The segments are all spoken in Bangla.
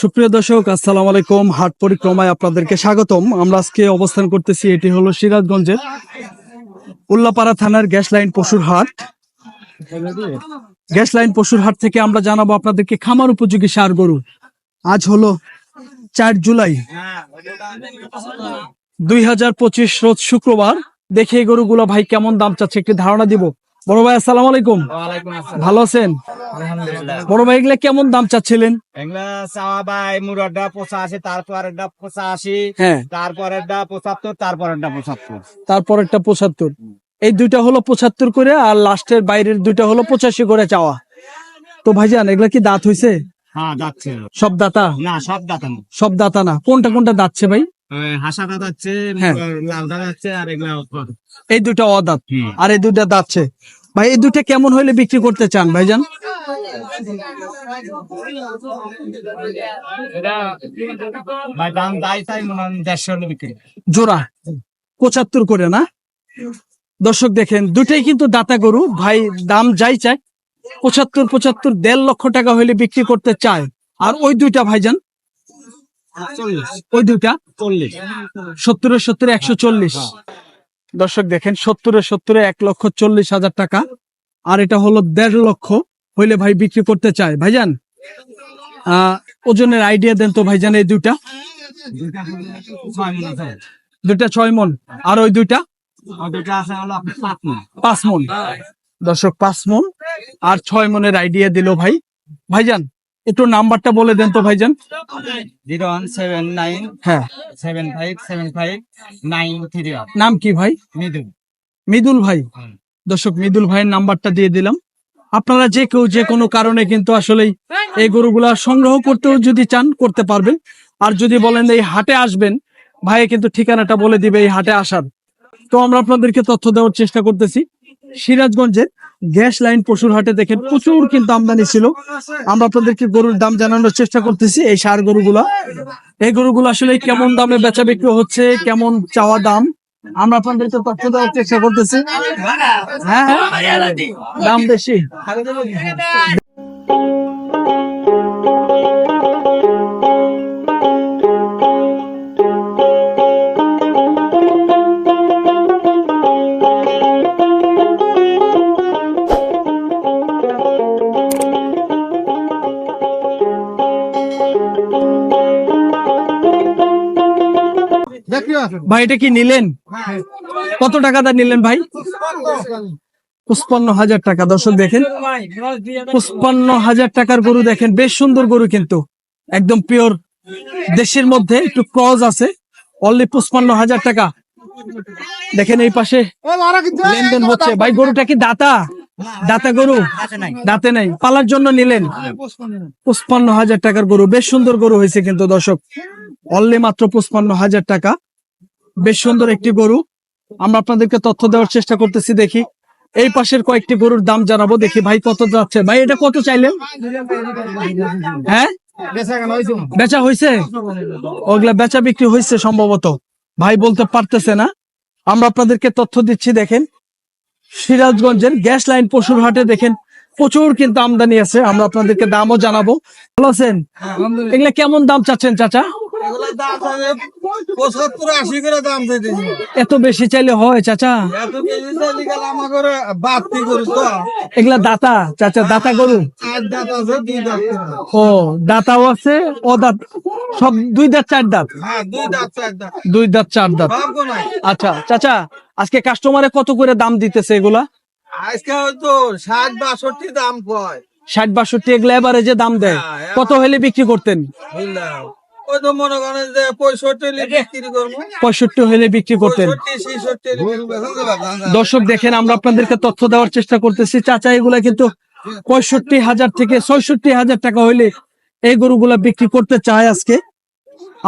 সুপ্রিয় দর্শক, আসসালাম আলাইকুম। হাট পরিক্রমায় আপনাদেরকে স্বাগতম। আমরা আজকে অবস্থান করতেছি, এটি হলো সিরাজগঞ্জের উল্লাপাড়া থানার গ্যাস লাইন পশুর হাট। গ্যাস লাইন পশুর হাট থেকে আমরা জানাব আপনাদেরকে খামার উপযোগী সার গরু। আজ হলো চার জুলাই। দুই হাজার পঁচিশ রোজ শুক্রবার। দেখে গরুগুলো ভাই কেমন দাম চাচ্ছে, একটি ধারণা দিব। বড় ভাই আসসালাম আলাইকুম। ভালো আছেন? বড় ভাই এগুলা কেমন দাম চাচ্ছিলেন? পঁচাশি তারপরেরটা পঁচাশি হ্যাঁ। তারপরেরটা পঁচাত্তর তারপরেরটা পঁচাত্তর। তারপর একটা পঁচাত্তর। এই দুইটা হলো পঁচাত্তর করে আর লাস্টের বাইরের দুইটা হলো পঁচাশি করে চাওয়া। তো ভাইজান এগুলা কি দাঁত হইছে? হ্যাঁ সব দাতা? না সব দাঁতানো সব দাতা না। কোনটা কোনটা দাঁতছে ভাই? হাসাটা যাচ্ছে হ্যাঁ। লালটা যাচ্ছে আর এগুলা এই দুইটা অদাঁত। আর এই দুইটা দাঁতছে। ভাই এই দুইটা কেমন হইলে বিক্রি করতে চান ভাইজান? জোড়া। পঁচাত্তর করে না? দর্শক দেখেন দুটাই কিন্তু দাতা গরু। ভাই দাম যাই চায় পঁচাত্তর পঁচাত্তর দেড় লক্ষ টাকা হইলে বিক্রি করতে চায়। আর ওই দুইটা ভাইজান ওই দুইটা? চল্লিশ। সত্তরে সত্তরে একশো চল্লিশ। দর্শক দেখেন সত্তরে সত্তরে এক লক্ষ চল্লিশ হাজার টাকা। আর এটা হলো দেড় লক্ষ হইলে ভাই বিক্রি করতে চায়। ভাইজান ওজনের আইডিয়া দেন তো ভাইজান এই দুইটা। দুইটা ছয় মন। আর ওই দুইটা? পাঁচ মন। দর্শক পাঁচ মন। আর ছয় মনের আইডিয়া দিল ভাই। ভাইজান একটু নাম্বারটা বলে দেন তো ভাইজান। জিরো ওয়ান সেভেন নাইন হ্যাঁ। Seven five seven five nine three নাম কি ভাই? মৃদুল। মিদুল ভাই। দর্শক মিদুল ভাইয়ের নাম্বারটা দিয়ে দিলাম। আপনারা যে কেউ যে কোনো কারণে কিন্তু আসলেই এই গরুগুলা সংগ্রহ করতেও যদি চান করতে পারবেন। আর যদি বলেন এই হাটে আসবেন ভাই কিন্তু ঠিকানাটা বলে দিবে এই হাটে আসার। তো আমরা আপনাদেরকে তথ্য দেওয়ার চেষ্টা করতেছি। সিরাজগঞ্জের গ্যাস লাইন পশুর হাটে দেখেন প্রচুর কিন্তু আমদানি ছিল। আমরা আপনাদেরকে গরুর দাম জানানোর চেষ্টা করতেছি এই সার গরুগুলা। এই গরুগুলো আসলে কেমন দামে বেচা বিক্রি হচ্ছে, কেমন চাওয়া দাম, আমরা আপনাদেরকে তথ্য দেওয়ার চেষ্টা করতেছি। হ্যাঁ হ্যাঁ। দাম বেশি। ভাই, এটা কি নিলেন? কত টাকা দা নিলেন ভাই? পঁচপান্ন হাজার টাকা, দর্শক দেখেন। পঁচপান্ন হাজার টাকার গরু দেখেন, বেশ সুন্দর গরু কিন্তু। একদম পিওর দেশের মধ্যে, একটু ক্রজ আছে। অনলি পঁচপান্ন হাজার টাকা। দেখেন এই পাশে লেনদেন হচ্ছে। ভাই, গরুটা কি দাতা? দাতা গরু? দাঁতে নাই। পালার জন্য নিলেন। পঁচপান্ন হাজার টাকার গরু। বেশ সুন্দর গরু হয়েছে কিন্তু, দর্শক। অনলি মাত্র পঁচপান্ন হাজার টাকা। বেশ সুন্দর একটি গরু। আমরা আপনাদেরকে তথ্য দেওয়ার চেষ্টা করতেছি দেখি। এই পাশের কয়েকটি গরুর দাম জানাব দেখি ভাই কত যাচ্ছে। ভাই এটা কত চাইলেন? হ্যাঁ? বেচা হয়েছে ওগুলা বেচা বিক্রি হয়েছে সম্ভবত। ভাই বলতে পারতেছে না। আমরা আপনাদেরকে তথ্য দিচ্ছি দেখেন। সিরাজগঞ্জের গ্যাস লাইন পশুর হাটে দেখেন প্রচুর কিন্তু আমদানি আছে। আমরা আপনাদেরকে দামও জানাব। ভালো আছেন? এগুলা কেমন দাম চাচ্ছেন চাচা? পঁচাত্তর আশি করে দাম চাইতেছি এত বেশি চাইলে হয় চাচা। এত বেশি চাইলে গেলে আমার করে বাড়তি করি তো। এগুলা দাতা চাচা দাতা গরু? আট আছে দুই দাঁত ও দাতাও আছে ও দাঁত সব দুই দাঁত চার দাঁত? হ্যাঁ দুই দাঁত চার দাঁত। দুই দাঁত চার দাঁত। আচ্ছা চাচা আজকে কাস্টমারে কত করে দাম দিতেছে এগুলা? আজকে হয়তো ষাট বাষট্টি দাম কয়। ষাট বাষট্টি এগুলা এবারে যে দাম দেয় হ্যাঁ, কত হলে বিক্রি করতেন? ওই তো মনে করেন যে পঁয়ষট্টি বিক্রি করব। পঁয়ষট্টি হলে করতেন। দর্শক দেখেন আমরা আপনাদেরকে তথ্য দেওয়ার চেষ্টা করতেছি। চাচা এগুলা কিন্তু পঁয়ষট্টি হাজার থেকে ছয়ষট্টি হাজার টাকা হইলে এই গরুগুলা বিক্রি করতে চায় আজকে।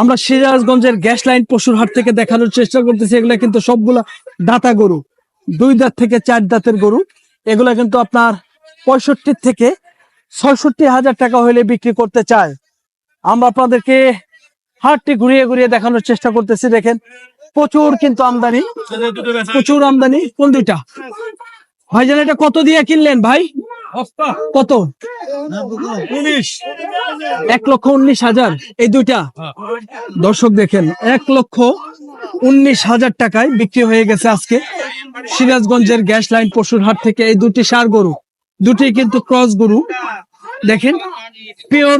আমরা সিরাজগঞ্জের গ্যাস লাইন পশুর হাট থেকে দেখানোর চেষ্টা করতেছি। এগুলা কিন্তু সবগুলা দাতা গরু। দুই দাঁত থেকে চার দাঁতের গরু। এগুলা কিন্তু আপনার পঁয়ষট্টি থেকে ছয়ষট্টি হাজার টাকা হইলে বিক্রি করতে চায়। আমরা আপনাদেরকে হাটটি ঘুরিয়ে ঘুরিয়ে দেখানোর চেষ্টা করতেছি দেখেন। প্রচুর কিন্তু আমদানি প্রচুর আমদানি কোন দুইটা? ভাইজান এটা কত দিয়ে কিনলেন ভাই? কত? উনিশ। এক লক্ষ উনিশ হাজার এই দুইটা? দর্শক দেখেন এক লক্ষ উনিশ হাজার টাকায় বিক্রি হয়ে গেছে আজকে সিরাজগঞ্জের গ্যাস লাইন পশুর হাট থেকে এই দুটি সার গরু। দুটি কিন্তু ক্রস গরু। দেখেন পিওর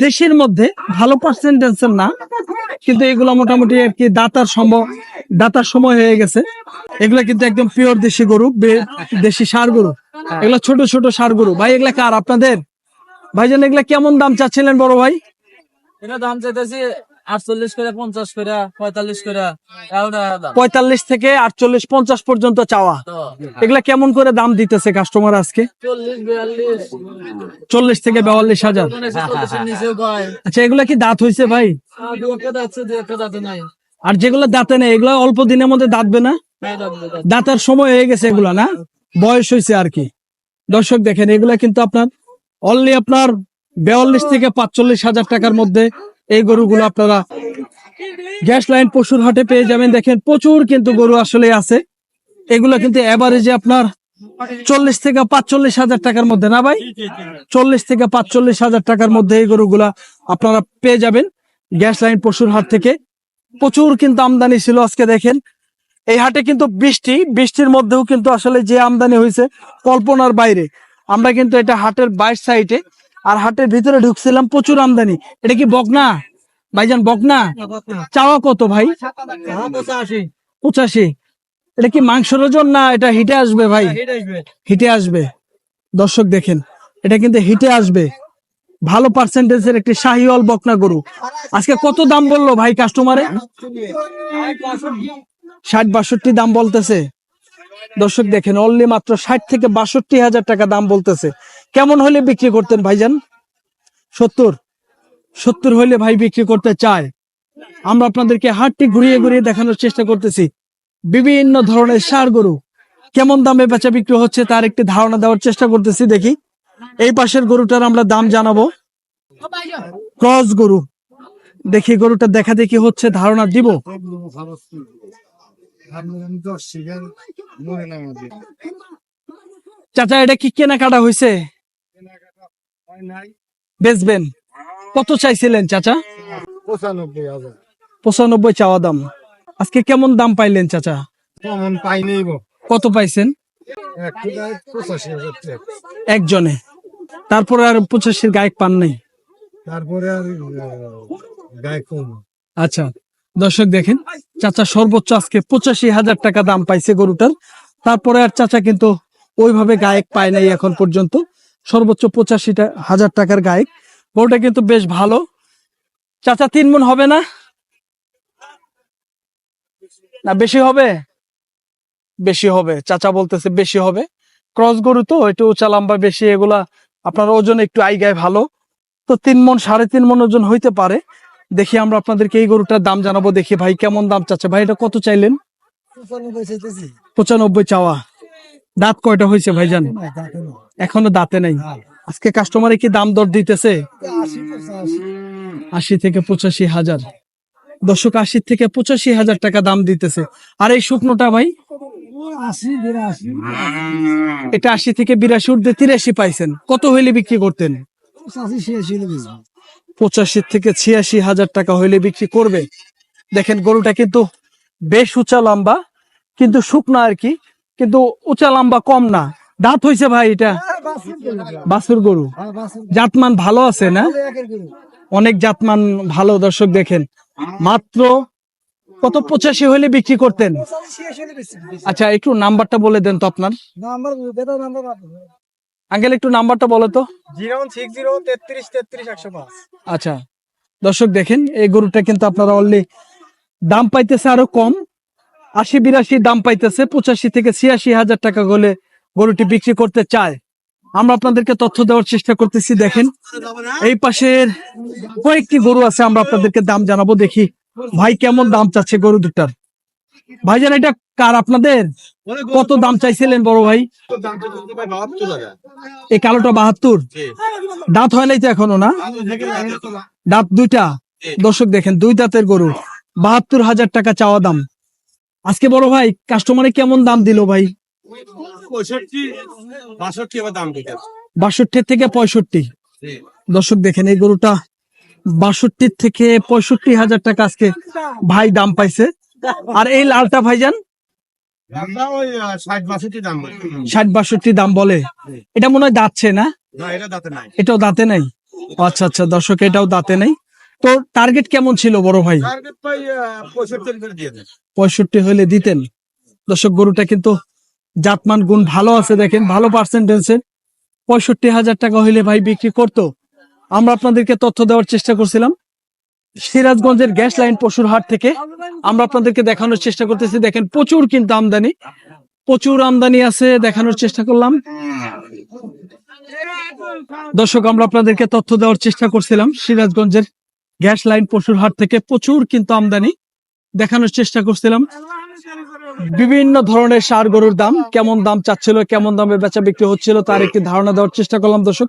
দেশের মধ্যে ভালো পার্সেন্টেজের না, কিন্তু এগুলো মোটামুটি আর কি দাতার সম্ভব দাতার সময় হয়ে গেছে। এগুলো কিন্তু একদম পিওর দেশি গরু দেশি সার গরু। এগুলো ছোট ছোট সার গরু। ভাই, এগুলা কার আপনাদের? ভাইজান, এগুলা কেমন দাম চাচ্ছিলেন বড় ভাই? এটা দাম চাইতেছি আটচল্লিশ করে পঞ্চাশ করে পঁয়তাল্লিশ করে। পঁয়তাল্লিশ থেকে আটচল্লিশ পঞ্চাশ পর্যন্ত চাওয়া। এগুলা কেমন করে দাম দিতেছে কাস্টমার আজকে? চল্লিশ থেকে বিয়াল্লিশ হাজার। আচ্ছা এগুলা কি দাঁত হয়েছে ভাই? আর নাই। আর যেগুলো দাঁতে নেই এগুলা অল্প দিনের মধ্যে দাঁতবে না? যাবে। দাঁতার সময় হয়ে গেছে এগুলা না? বয়স হয়েছে আর কি। দর্শক দেখেন এগুলা কিন্তু আপনার অনলি আপনার বেয়াল্লিশ থেকে পাঁচচল্লিশ হাজার টাকার মধ্যে এই গরুগুলো আপনারা গ্যাস লাইন পশুর হাটে পেয়ে যাবেন। দেখেন প্রচুর কিন্তু গরু আসলে আছে। এগুলো কিন্তু এভারেজে আপনার চল্লিশ থেকে পাঁচচল্লিশ হাজার টাকার মধ্যে না ভাই? চল্লিশ থেকে পাঁচচল্লিশ হাজার টাকার মধ্যে এই গরুগুলা আপনারা পেয়ে যাবেন গ্যাস লাইন পশুর হাট থেকে। প্রচুর কিন্তু আমদানি ছিল আজকে দেখেন। এই হাটে কিন্তু বৃষ্টি বৃষ্টির মধ্যেও কিন্তু আসলে যে আমদানি হয়েছে কল্পনার বাইরে। আমরা কিন্তু এটা হাটের বাইর সাইডে আর হাটের ভিতরে ঢুকছিলাম প্রচুর আমদানি। এটা কি বকনা? ভাইজান, বকনা? চাওয়া কত ভাই? পঁচাশি। এটা কি মাংসের ওজন না এটা হিটে আসবে ভাই? হিটে আসবে। দর্শক দেখেন, এটা কিন্তু হিটে আসবে। ভালো পার্সেন্টেজের একটি শাহিওয়াল বকনা গরু। আজকে কত দাম বলল ভাই কাস্টমারে ষাট, বাষট্টি দাম বলতেছে। দর্শক দেখেন অনলি মাত্র ষাট থেকে বাষট্টি হাজার টাকা দাম বলতেছে। কেমন হলে বিক্রি করতেন ভাইজান? সত্তর? সত্তর হইলে ভাই বিক্রি করতে চায়। আমরা আপনাদেরকে হাটটি ঘুরিয়ে ঘুরিয়ে দেখানোর চেষ্টা করতেছি। বিভিন্ন ধরনের সার গরু। কেমন দামে বেচা বিক্রি হচ্ছে তার একটি ধারণা দেওয়ার চেষ্টা করতেছি, দেখি। এই পাশের গরুটার আমরা দাম জানাব। ক্রস গরু। দেখি গরুটা দেখা দেখি হচ্ছে ধারণা দিব। চাচা এটা কি কেনাকাটা হয়েছে বেচবেন। কত চাইছিলেন চাচা? পঁচানব্বই হাজার। পঁচানব্বই চাওয়া দাম। আজকে কেমন দাম পাইলেন চাচা? কমন পাই নেই কত পাইছেন? একজনে। তারপরে আর পঁচাশির গায়ক পান নাই? তারপরে আর গায়ে কম। আচ্ছা। দর্শক দেখেন, চাচা সর্বোচ্চ আজকে পঁচাশি হাজার টাকা দাম পাইছে গরুটার। তারপরে আর চাচা কিন্তু ওইভাবে গায়ক পায় নাই এখন পর্যন্ত। সর্বোচ্চ পঁচাশি হাজার টাকার গায়ক। গরুটা কিন্তু বেশ ভালো। চাচা তিন মন হবে না? না, বেশি হবে? বেশি হবে। চাচা বলতেছে বেশি হবে। ক্রস গরু তো, একটু উঁচা লম্বা বেশি, এগুলা আপনার ওজন একটু আইগায় ভালো। তো তিন মন, সাড়ে তিন মন ওজন হইতে পারে। দেখি আমরা আপনাদেরকে এই গরুটার দাম জানাব দেখি ভাই কেমন দাম চাচ্ছে। ভাই এটা কত চাইলেন? পঁচানব্বই চাওয়া। দাঁত কয়টা হয়েছে ভাইজান এখনও দাঁতে নাই। আজকে কাস্টমারে কি দাম দর দিতেছে? আশি থেকে পঁচাশি হাজার। দর্শক আশি থেকে পঁচাশি হাজার টাকা দাম দিতেছে। আর এই শুকনোটা ভাই? এটা আশি থেকে বিরাশি উর্ধে তিরাশি পাইছেন। কত হইলে বিক্রি করতেন? পঁচাশি থেকে ছিয়াশি হাজার টাকা হইলে বিক্রি করবে। দেখেন গরুটা কিন্তু বেশ উঁচা লম্বা, কিন্তু শুকনা আর কি, কিন্তু উঁচা লম্বা কম না। দাঁত হইছে ভাই এটা বাছুর গরু। জাতমান ভালো আছে না? অনেক জাতমান ভালো, দর্শক দেখেন। মাত্র কত পঁচাশি হইলে বিক্রি করতেন? আচ্ছা একটু নাম্বারটা বলে দেন তো আপনার। আঙ্কেল একটু নাম্বারটা বলো তো। জিরো সিক্স জিরো তেত্রিশ তেত্রিশ একশো পাঁচ। আচ্ছা দর্শক দেখেন এই গরুটা কিন্তু আপনারা অলরেডি দাম পাইতেছে আরও কম। আশি বিরাশি দাম পাইতেছে পঁচাশি থেকে ছিয়াশি হাজার টাকা হলে গরুটি বিক্রি করতে চায়। আমরা আপনাদেরকে তথ্য দেওয়ার চেষ্টা করতেছি দেখেন। এই পাশের কয়েকটি গরু আছে আমরা আপনাদেরকে দাম জানাব দেখি। ভাই কেমন দাম চাচ্ছে গরু দুটার? ভাইজান এটা কার আপনাদের? কত দাম চাইছিলেন বড় ভাই? এই কালোটা বাহাত্তর? দাঁত হয় নাই তো এখনও না? দাঁত দুইটা? দর্শক দেখেন দুই দাঁতের গরু। বাহাত্তর হাজার টাকা চাওয়া দাম। আজকে বড় ভাই কাস্টমারে কেমন দাম দিল ভাই? বাষট্টি থেকে পঁয়ষট্টি। দর্শক দেখেন এই গরুটা বাষট্টি থেকে পঁয়ষট্টি হাজার টাকা আজকে ভাই দাম পাইছে। আর এই লালটা ভাইজান ষাট বাষট্টি দাম বলি। ষাট বাষট্টি দাম বলে? এটা মনে হয় দাঁতছে না? না এটা দাঁতে নাই। এটাও দাঁতে নাই? আচ্ছা আচ্ছা দর্শক এটাও দাঁতে নাই। তো টার্গেট কেমন ছিল বড় ভাই? পঁয়ষট্টি হলে দিতেন। দর্শক গরুটা কিন্তু জাতমান গুণ ভালো আছে দেখেন ভালো পার্সেন্টেন্সের পঁয়ষট্টি হাজার টাকা হইলে ভাই বিক্রি করতো। আমরা আপনাদেরকে তথ্য দেওয়ার চেষ্টা করছিলাম। সিরাজগঞ্জের গ্যাস লাইন পশুর হাট থেকে আমরা আপনাদেরকে দেখানোর চেষ্টা করতেছি। দেখেন প্রচুর কিন্তু আমদানি, প্রচুর আমদানি আছে দেখানোর চেষ্টা করলাম। দর্শক, আমরা আপনাদেরকে তথ্য দেওয়ার চেষ্টা করছিলাম। সিরাজগঞ্জের গ্যাস লাইন পশুর হাট থেকে প্রচুর কিন্তু আমদানি দেখানোর চেষ্টা করছিলাম। বিভিন্ন ধরনের সার গরুর দাম, কেমন দাম চাচ্ছিল, কেমন দামে বেচা বিক্রি হচ্ছিল, তার একটি ধারণা দেওয়ার চেষ্টা করলাম দর্শক।